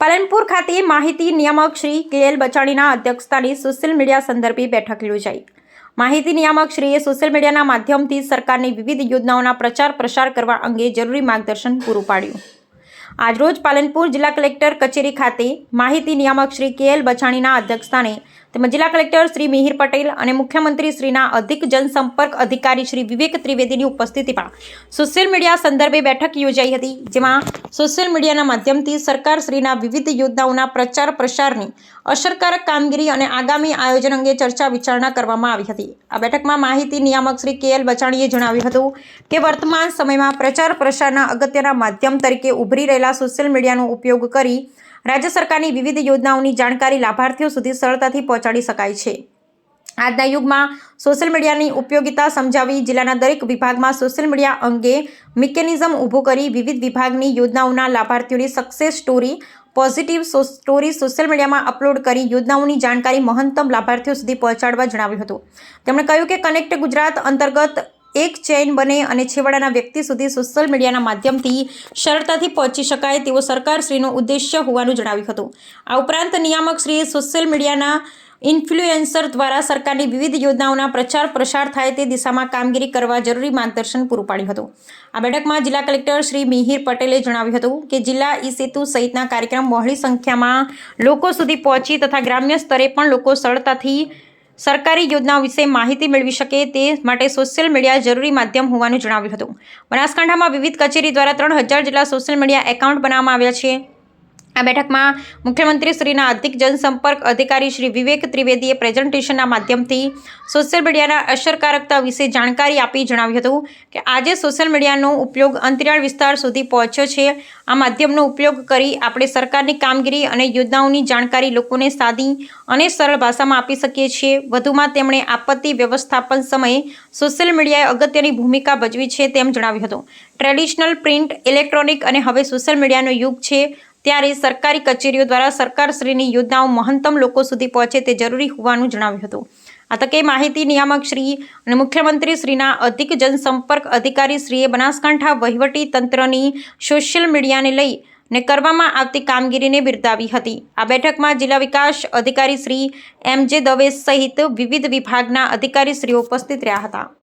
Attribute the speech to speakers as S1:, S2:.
S1: પાલનપુર ખાતે માહિતી નિયામક શ્રી કે એલ બચાણીના અધ્યક્ષસ્થાને સોશિયલ મીડિયા સંદર્ભે બેઠક યોજાઈ. માહિતી નિયામક શ્રીએ સોશિયલ મીડિયાના માધ્યમથી સરકારની વિવિધ યોજનાઓના પ્રચાર પ્રસાર કરવા અંગે જરૂરી માર્ગદર્શન પૂરું પાડ્યું. આજરોજ પાલનપુર જિલ્લા કલેક્ટર કચેરી ખાતે માહિતી નિયામક શ્રી કે એલ બછાણીના અધ્યક્ષસ્થાને તેમજ જિલ્લા કલેક્ટર શ્રી મિહિર પટેલ અને મુખ્યમંત્રી શ્રીના અધિક જનસંપર્ક અધિકારી શ્રી વિવેક ત્રિવેદીની ઉપસ્થિતિમાં સોશિયલ મીડિયા સંદર્ભે બેઠક યોજાઈ હતી, જેમાં સોશિયલ મીડિયાના માધ્યમથી સરકાર શ્રીના વિવિધ યોજનાઓના પ્રચાર પ્રસારની અસરકારક કામગીરી અને આગામી આયોજન અંગે ચર્ચા વિચારણા કરવામાં આવી હતી. આ બેઠકમાં માહિતી નિયામક શ્રી કે એલ બચાણીએ જણાવ્યું હતું કે વર્તમાન સમયમાં પ્રચાર પ્રસારના અગત્યના માધ્યમ તરીકે ઉભરી રહેલા સોશિયલ મીડિયાનો ઉપયોગ કરી રાજ્ય સરકારની વિવિધ યોજનાઓની જાણકારી લાભાર્થીઓ સુધી સરળતાથી પહોંચાડી શકાય છે. આજના યુગમાં સોશિયલ મીડિયાની ઉપયોગિતા સમજાવી જિલ્લાના દરેક વિભાગમાં સોશિયલ મીડિયા અંગે મિકેનિઝમ ઊભું કરી વિવિધ વિભાગની યોજનાઓના લાભાર્થીઓની success story positive story social મીડિયામાં અપલોડ કરી યોજનાઓની જાણકારી મહત્તમ લાભાર્થીઓ સુધી પહોંચાડવા જણાવ્યું હતું. તેમણે કહ્યું કે કનેક્ટ ગુજરાત અંતર્ગત એક ચેઇન બને અને છેવાડાના વ્યક્તિ સુધી સોશિયલ મીડિયાના માધ્યમથી સરળતાથી પહોંચી શકાય તેવો સરકારશ્રીનો ઉદ્દેશ્ય હોવાનું જણાવ્યું હતું. આ ઉપરાંત નિયામકશ્રીએ સોશિયલ મીડિયાના ઇન્ફ્લુએન્સર દ્વારા સરકારની વિવિધ યોજનાઓના પ્રચાર પ્રસાર થાય તે દિશામાં કામગીરી કરવા જરૂરી માર્ગદર્શન પૂરું પાડ્યું હતું. આ બેઠકમાં જિલ્લા કલેક્ટર શ્રી મિહિર પટેલે જણાવ્યું હતું કે જિલ્લા ઈ સેતુ સહિતના કાર્યક્રમ બહોળી સંખ્યામાં લોકો સુધી પહોંચી તથા ગ્રામ્ય સ્તરે પણ લોકો સરળતાથી સરકારી યોજનાઓ વિશે માહિતી મેળવી શકે તે માટે સોશિયલ મીડિયા જરૂરી માધ્યમ હોવાનું જણાવ્યું હતું. બનાસકાંઠામાં વિવિધ કચેરી દ્વારા ત્રણ હજાર જેટલા સોશિયલ મીડિયા એકાઉન્ટ બનાવવામાં આવ્યા છે. આ બેઠકમાં મુખ્યમંત્રી શ્રીના અધિક જનસંપર્ક અધિકારી શ્રી વિવેક ત્રિવેદીએ પ્રેઝન્ટેશનના માધ્યમથી સોશિયલ મીડિયાના અસરકારકતા વિશે જાણકારી આપી જણાવ્યું હતું કે આજે સોશિયલ મીડિયાનો ઉપયોગ અંતરિયાળ વિસ્તાર સુધી પહોંચ્યો છે. આ માધ્યમનો ઉપયોગ કરી આપણે સરકારની કામગીરી અને યોજનાઓની જાણકારી લોકોને સાદી અને સરળ ભાષામાં આપી શકીએ છીએ. વધુમાં તેમણે આપત્તિ વ્યવસ્થાપન સમયે સોશિયલ મીડિયાએ અગત્યની ભૂમિકા ભજવી છે તેમ જણાવ્યું હતું. ટ્રેડિશનલ પ્રિન્ટ, ઇલેક્ટ્રોનિક અને હવે સોશિયલ મીડિયાનો યુગ છે. ત્યારે સરકારી કચેરીઓ દ્વારા સરકારશ્રીની યોજનાઓ મહત્તમ લોકો સુધી પહોંચે તે જરૂરી હોવાનું જણાવ્યું હતું. આ તકે માહિતી નિયામક શ્રી અને મુખ્યમંત્રી શ્રીના અધિક જનસંપર્ક અધિકારી શ્રીએ બનાસકાંઠા વહીવટી તંત્રની સોશિયલ મીડિયાને લઈ ને કરવામાં આવતી કામગીરીને બિરદાવી હતી. આ બેઠકમાં જિલ્લા વિકાસ અધિકારી શ્રી એમ જે દવે સહિત વિવિધ વિભાગના અધિકારીશ્રીઓ ઉપસ્થિત રહ્યા હતા.